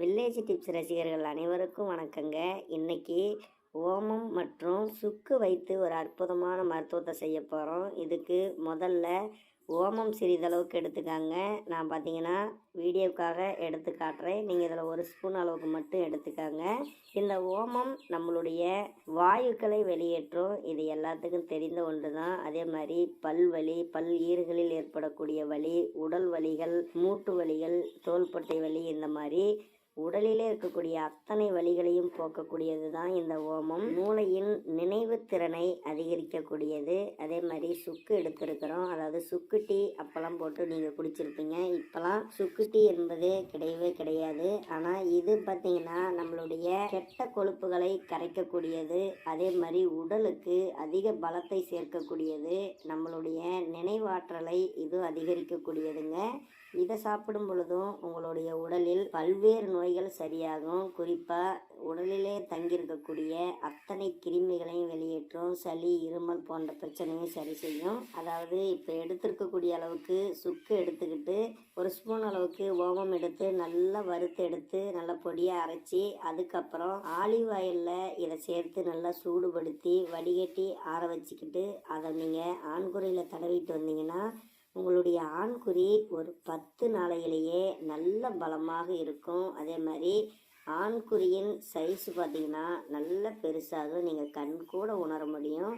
Village tips ரசிகர்கள் அனைவருக்கும் வணக்கங்க. இன்னைக்கு ஓமம் மற்றும் சுக்கு வைத்து ஒரு அற்புதமான மருத்துவத்தை செய்ய போகிறோம் இதுக்கு முதல்ல ஓமம் சிறிதளவுக்கு எடுத்துக்காங்க. நான் பார்த்தீங்கன்னா வீடியோக்காக எடுத்து காட்டுறேன். நீங்கள் இதில் ஒரு ஸ்பூன் அளவுக்கு மட்டும் எடுத்துக்காங்க. இந்த ஓமம் நம்மளுடைய வாயுக்களை வெளியேற்றும். இது எல்லாத்துக்கும் தெரிந்த ஒன்று தான் அதே மாதிரி பல் வலி பல் ஈறுகளில் ஏற்படக்கூடிய வலி உடல் வலிகள் மூட்டு வலிகள் தோள்பட்டை வலி இந்த மாதிரி உடலிலே இருக்கக்கூடிய அத்தனை வழிகளையும் போக்கக்கூடியது தான் இந்த ஓமம். மூளையின் நினைவு திறனை அதிகரிக்கக்கூடியது. அதே மாதிரி சுக்கு எடுத்திருக்கிறோம். அதாவது சுக்கு டீ அப்பெல்லாம் போட்டு நீங்கள் குடிச்சிருப்பீங்க. இப்போலாம் சுக்கு டீ என்பது கிடையவே கிடையாது. ஆனால் இது பார்த்தீங்கன்னா நம்மளுடைய கெட்ட கொழுப்புகளை கரைக்கக்கூடியது. அதே மாதிரி உடலுக்கு அதிக பலத்தை சேர்க்கக்கூடியது. நம்மளுடைய நினைவாற்றலை இது அதிகரிக்கக்கூடியதுங்க. இதை சாப்பிடும் பொழுதும் உங்களுடைய உடலில் பல்வேறு நோய் நோய்கள் சரியாகும். குறிப்பாக உடலிலே தங்கியிருக்கக்கூடிய அத்தனை கிருமிகளையும் வெளியேற்றும் சளி இருமல் போன்ற பிரச்சனையும் சரி செய்யும். அதாவது இப்போ எடுத்திருக்கக்கூடிய அளவுக்கு சுக்கு எடுத்துக்கிட்டு ஒரு ஸ்பூன் அளவுக்கு ஓமம் எடுத்து நல்லா வறுத்து எடுத்து நல்லா பொடியாக அரைச்சி அதுக்கப்புறம் ஆலிவ் ஆயிலில் இதை சேர்த்து நல்லா சூடுபடுத்தி வடிகட்டி ஆற வச்சுக்கிட்டு அதை நீங்கள் ஆண்குறையில் தடவிட்டு வந்தீங்கன்னா உங்களுடைய ஆண்குறி ஒரு பத்து நாளையிலேயே நல்ல பலமாக இருக்கும். அதே மாதிரி ஆண்குறியின் சைஸ் பார்த்தீங்கன்னா நல்ல பெருசாக நீங்கள் கண் கூட உணர முடியும்.